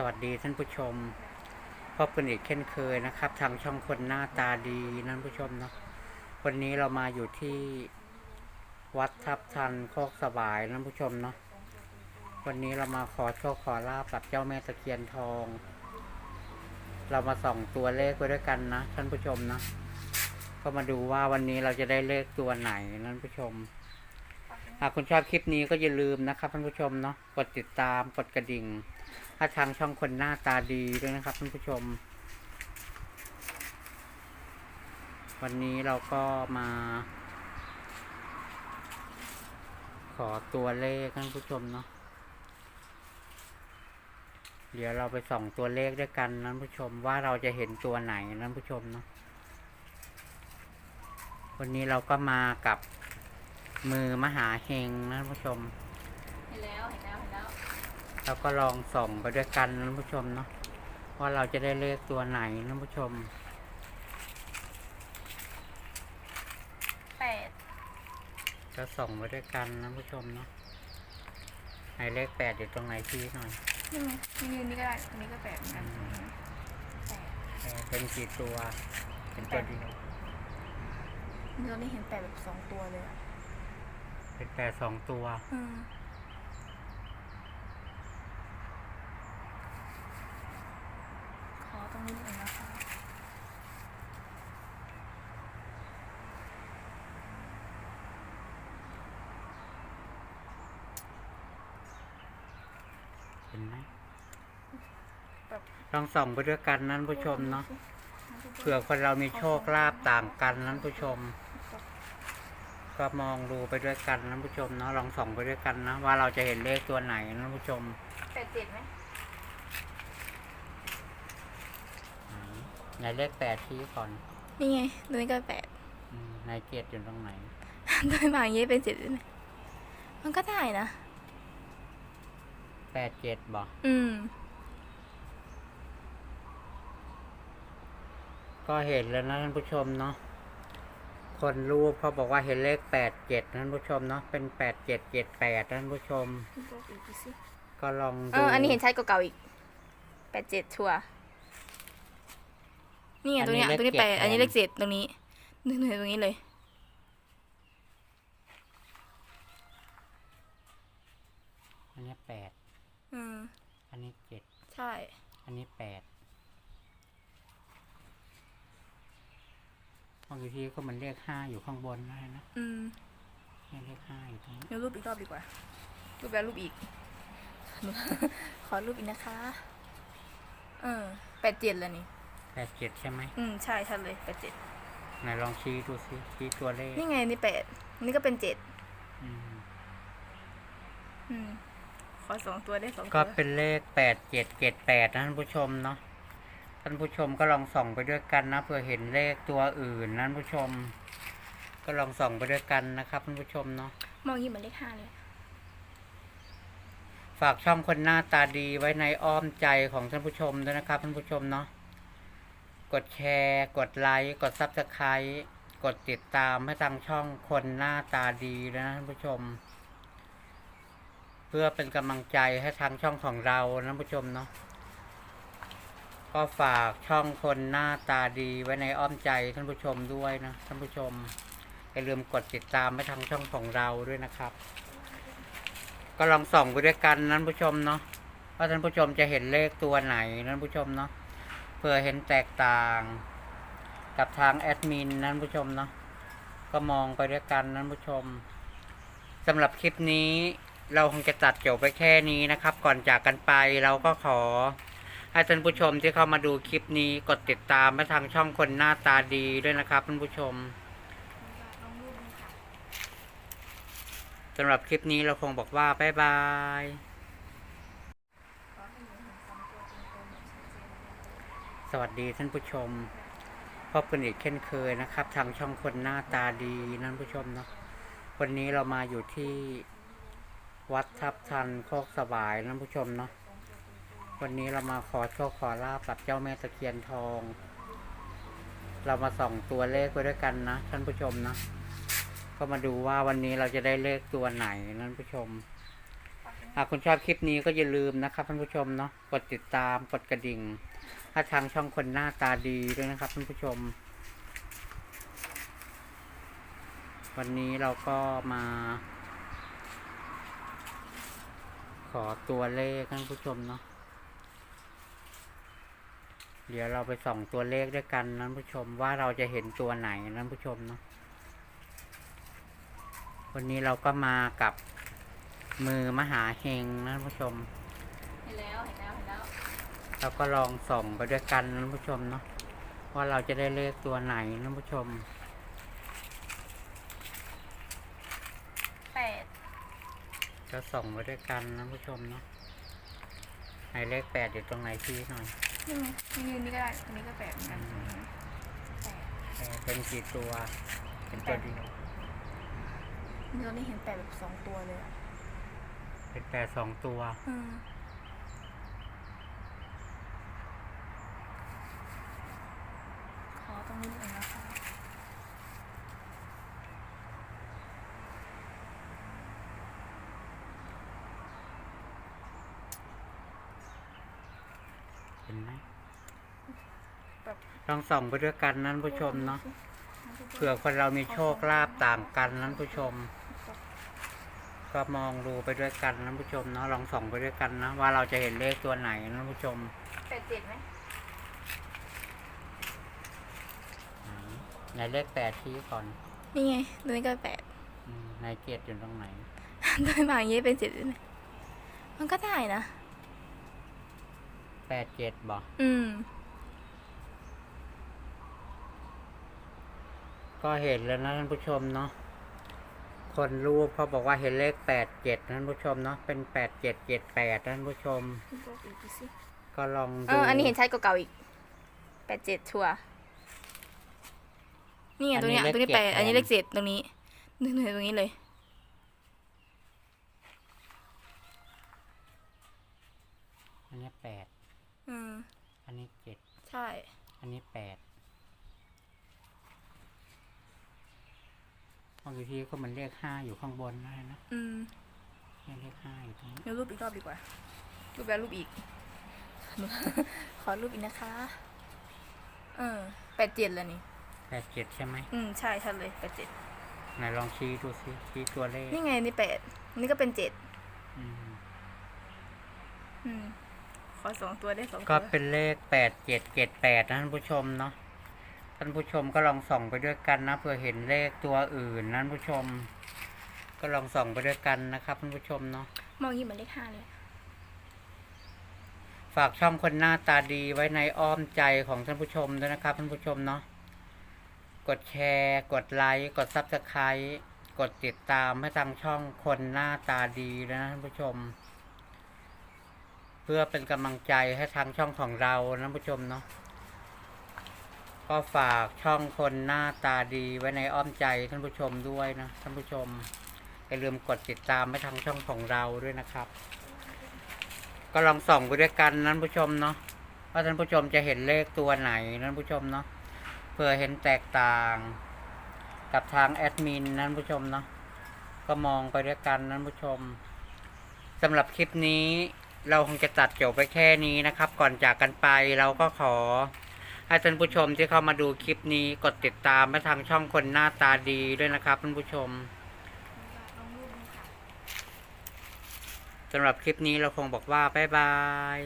สวัสดีท่านผู้ชมพบกันอีกเช่นเคยนะครับ ทางช่องคนหน้าตาดีนั่นผู้ชมเนาะวันนี้เรามาอยู่ที่วัดทับทันโคกสวายนั่นผู้ชมเนาะวันนี้เรามาขอโชคขอลาบกับเจ้าแม่ตะเคียนทอง เรามาส่องตัวเลขไว้ด้วยกันนะท่านผู้ชมนะก็มาดูว่าวันนี้เราจะได้เลขตัวไหนนั่นผู้ชม หากคุณชอบคลิปนี้ก็อย่าลืมนะครับท่านผู้ชมเนาะกดติดตามกดกระดิ่งถ้าทางช่องคนหน้าตาดีด้วยนะครับท่านผู้ชม วันนี้เราก็มา ขอตัวเลขท่านผู้ชมเนาะเดี๋ยวเราไปส่องตัวเลขด้วยกันนะท่านผู้ชมว่าเราจะเห็นตัวไหนนะท่านผู้ชมเนาะวันนี้เราก็มากับ มือมหาเฮงนะท่านผู้ชม เห็นแล้วเห็นแล้วเห็นแล้วเราก็ลองส่องไปด้วยกันนะท่านผู้ชมเนาะว่าเราจะได้เลขตัวไหนนะท่านผู้ชมแปดก็ส่องไปด้วยกันนะท่านผู้ชมเนาะไหนเลขแปดอยู่ตรงไหนชี้หน่อยนี่ไงนี่นี่ก็ได้อันนี้ก็แปดเหมือนกันแปดเออเป็นกี่ตัวเป็นตัวเดียวนี่เราได้เห็นแปดแบบสองตัวเลยอะ เป็นแปดสองตัว อืมขอตรงนี้หน่อยนะคะเห็นไหมแบบลองส่องไปด้วยกันนะท่านผู้ชมเนาะเผื่อคนเรามีโชคลาภต่างกันนะท่านผู้ชม ก็มองดูไปด้วยกันนะท่านผู้ชมเนาะลองส่องไปด้วยกันนะว่าเราจะเห็นเลขตัวไหนนะท่านผู้ชมแปดเจ็ดไหมไหนเลขแปดชี้ก่อนนี่ไงตรงนี้ก็แปดอืมในเจ็ดอยู่ตรงไหนตรงนี้มาอย่างนี้เป็นเจ็ดเลยนะมันก็ได้นะ แปดเจ็ดบอกอืม ก็เห็นแล้วนะท่านผู้ชมเนาะ คนรูปเขาบอกว่าเห็นเลขแปดเจ็ดท่านผู้ชมเนาะเป็นแปดเจ็ดเจ็ดแปดท่านผู้ชมก็ลองเอดูออันนี้เห็นชัดกว่าเก่าอีกแปดเจ็ดชัวร์นี่ไงตรงเนี้ยตรงนี้แปดอันนี้เลขเจ็ดตรงนี้นึกๆตรงนี้เลย อันนี้แปดอืมอันนี้เจ็ดใช่ อันนี้แปด บางทีก็มันเลขห้าอยู่ข้างบนได้นะอืมเนี่ยเลขห้าอยู่ตรงนี้เดี๋ยวรูปอีกรอบดีกว่า รูปแล้วรูปอีก ขอรูปอีกนะคะ เออแปดเจ็ดแล้วนี่แปดเจ็ดใช่ไหมอืมใช่ชัดเลยแปดเจ็ดไหนลองชี้ดูสิชี้ตัวเลขนี่ไงนี่แปดนี่ก็เป็นเจ็ดอืมอืมขอสองตัวได้สองตัวก็เป็นเลขแปดเจ็ดเจ็ดแปดนะท่านผู้ชมเนาะ ท่านผู้ชมก็ลองส่องไปด้วยกันนะเผื่อเห็นเลขตัวอื่นนะท่านผู้ชม ก็ลองส่องไปด้วยกันนะครับท่านผู้ชมเนาะมองอย่างนี้เหมือนเลขห้าเลยฝากช่องคนหน้าตาดีไว้ในอ้อมใจของท่านผู้ชมด้วยนะครับท่านผู้ชมเนาะกดแชร์ กดไลค์กดซับสไครต์กดติดตามให้ทางช่องคนหน้าตาดีนะท่านผู้ชม เพื่อเป็นกำลังใจให้ทางช่องของเรานะท่านผู้ชมเนาะ ก็ฝากช่องคนหน้าตาดีไว้ในอ้อมใจท่านผู้ชมด้วยนะท่านผู้ชมอย่าลืมกดติดตามให้ทางช่องของเราด้วยนะครับ ก็ลองส่องไปด้วยกันนะท่านผู้ชมเนาะว่าท่านผู้ชมจะเห็นเลขตัวไหนนะท่านผู้ชมเนาะเพื่อเห็นแตกต่าง กับทางแอดมินนะท่านผู้ชมเนาะก็มองไปด้วยกันนะท่านผู้ชมสำหรับคลิปนี้เราคงจะตัดจบไปแค่นี้นะครับ ก่อนจากกันไปเราก็ขอ ให้ท่านผู้ชมที่เข้ามาดูคลิปนี้กดติดตามมาทางช่องคนหน้าตาดีด้วยนะครับท่านผู้ชมสำหรับคลิปนี้เราคงบอกว่าบ๊ายบายสวัสดีท่านผู้ชมพบกันอีกเช่นเคยนะครับ ทางช่องคนหน้าตาดีนะท่านผู้ชมเนาะวันนี้เรามาอยู่ที่วัดทับทันโคกสวายนะท่านผู้ชมเนาะ วันนี้เรามาขอโชคขอลาบกับเจ้าแม่ตะเคียนทอง เรามาส่องตัวเลขไว้ด้วยกันนะท่านผู้ชมนะ ก็มาดูว่าวันนี้เราจะได้เลขตัวไหนนะท่านผู้ชม หากคุณชอบคลิปนี้ก็อย่าลืมนะครับท่านผู้ชมเนาะ กดติดตาม กดกระดิ่ง ถ้าทางช่องคนหน้าตาดีด้วยนะครับท่านผู้ชม วันนี้เราก็มาขอตัวเลขท่านผู้ชมเนาะ เดี๋ยวเราไปส่องตัวเลขด้วยกันนะท่านผู้ชมว่าเราจะเห็นตัวไหนนะท่านผู้ชมเนาะวันนี้เราก็มากับมือมหาเฮงนะท่านผู้ชม เห็นแล้วเห็นแล้วเห็นแล้ว เราก็ลองส่องไปด้วยกันนะท่านผู้ชมเนาะว่าเราจะได้เลขตัวไหนนะท่านผู้ชมแปดจะส่องไปด้วยกันนะท่านผู้ชมเนาะไหนเลขแปดอยู่ตรงไหนชี้หน่อย นี่ไงนี่นี่ก็ได้อันนี้ก็แปดเหมือนกันแปดแปดเป็นกี่ตัวเป็นตัวเดียวนี่เราได้เห็นแปดแบบสองตัวเลยอะเป็นแปดสองตัว อืมขอตรงนี้หน่อยนะคะ เห็นไหม แบบ ลองส่องไปด้วยกันนะท่านผู้ชมเนาะเผื่อคนเรามีโชคลาภต่างกันนะท่านผู้ชม ก็มองดูไปด้วยกันนะท่านผู้ชมเนาะลองส่องไปด้วยกันนะว่าเราจะเห็นเลขตัวไหนนะท่านผู้ชมแปดเจ็ดไหมไหนเลขแปดชี้ก่อนนี่ไงตัวนี้ก็แปดอืมในเจ็ดอยู่ตรงไหนโดยบางอย่างนี้เป็นเจ็ดด้วยนะมันก็ได้นะแปดเจ็ดบอกอืม ก็เห็นแล้วนะท่านผู้ชมเนาะคนรูปเขาบอกว่าเห็นเลขแปดเจ็ดท่านผู้ชมเนาะเป็นแปดเจ็ดเจ็ดแปดท่านผู้ชม ก็ลองเอดูออันนี้เห็นชัดกว่าเก่าอีกแปดเจ็ดชัวร์นี่ไงตรงเนี้ยตรงนี้แปดอันนี้เลขเจ็ดตรงนี้นึกถึงตรงนี้เลย อันนี้แปดอืมอันนี้เจ็ดใช่ อันนี้แปด บางทีก็มันเลขห้าอยู่ข้างบนได้นะอืมเนี่ยเลขห้าอยู่ตรงนี้เดี๋ยวรูปอีกรอบดีกว่า รูปแล้วรูปอีก ขอรูปอีกนะคะ เออแปดเจ็ดแล้วนี่แปดเจ็ดใช่ไหมอืมใช่ชัดเลยแปดเจ็ดไหนลองชี้ดูสิชี้ตัวเลขนี่ไงนี่แปดนี่ก็เป็นเจ็ดอืมอืมขอสองตัวได้สองก็ตัวเป็นเลขแปดเจ็ดเจ็ดแปดนะท่านผู้ชมเนาะ ท่านผู้ชมก็ลองส่องไปด้วยกันนะเผื่อเห็นเลขตัวอื่นนะท่านผู้ชม ก็ลองส่องไปด้วยกันนะครับท่านผู้ชมเนาะมองอย่างนี้เหมือนเลขห้าเลย ฝากช่องคนหน้าตาดีไว้ในอ้อมใจของท่านผู้ชมด้วยนะครับท่านผู้ชมเนาะกดแชร์ กดไลค์กดซับสไครต์กดติดตามให้ทางช่องคนหน้าตาดีนะท่านผู้ชม เพื่อเป็นกำลังใจให้ทางช่องของเรานะท่านผู้ชมเนาะ ก็ฝากช่องคนหน้าตาดีไว้ในอ้อมใจท่านผู้ชมด้วยนะท่านผู้ชมอย่าลืมกดติดตามให้ทางช่องของเราด้วยนะครับ ก็ลองส่องไปด้วยกันนะท่านผู้ชมเนาะว่าท่านผู้ชมจะเห็นเลขตัวไหนนะท่านผู้ชมเนาะเพื่อเห็นแตกต่าง กับทางแอดมินนะท่านผู้ชมเนาะก็มองไปด้วยกันนะท่านผู้ชมสำหรับคลิปนี้เราคงจะตัดจบไปแค่นี้นะครับ ก่อนจากกันไปเราก็ขอ ให้ท่านผู้ชมที่เข้ามาดูคลิปนี้กดติดตามมาทางช่องคนหน้าตาดีด้วยนะครับท่านผู้ชมสำหรับคลิปนี้เราคงบอกว่า บ๊ายบาย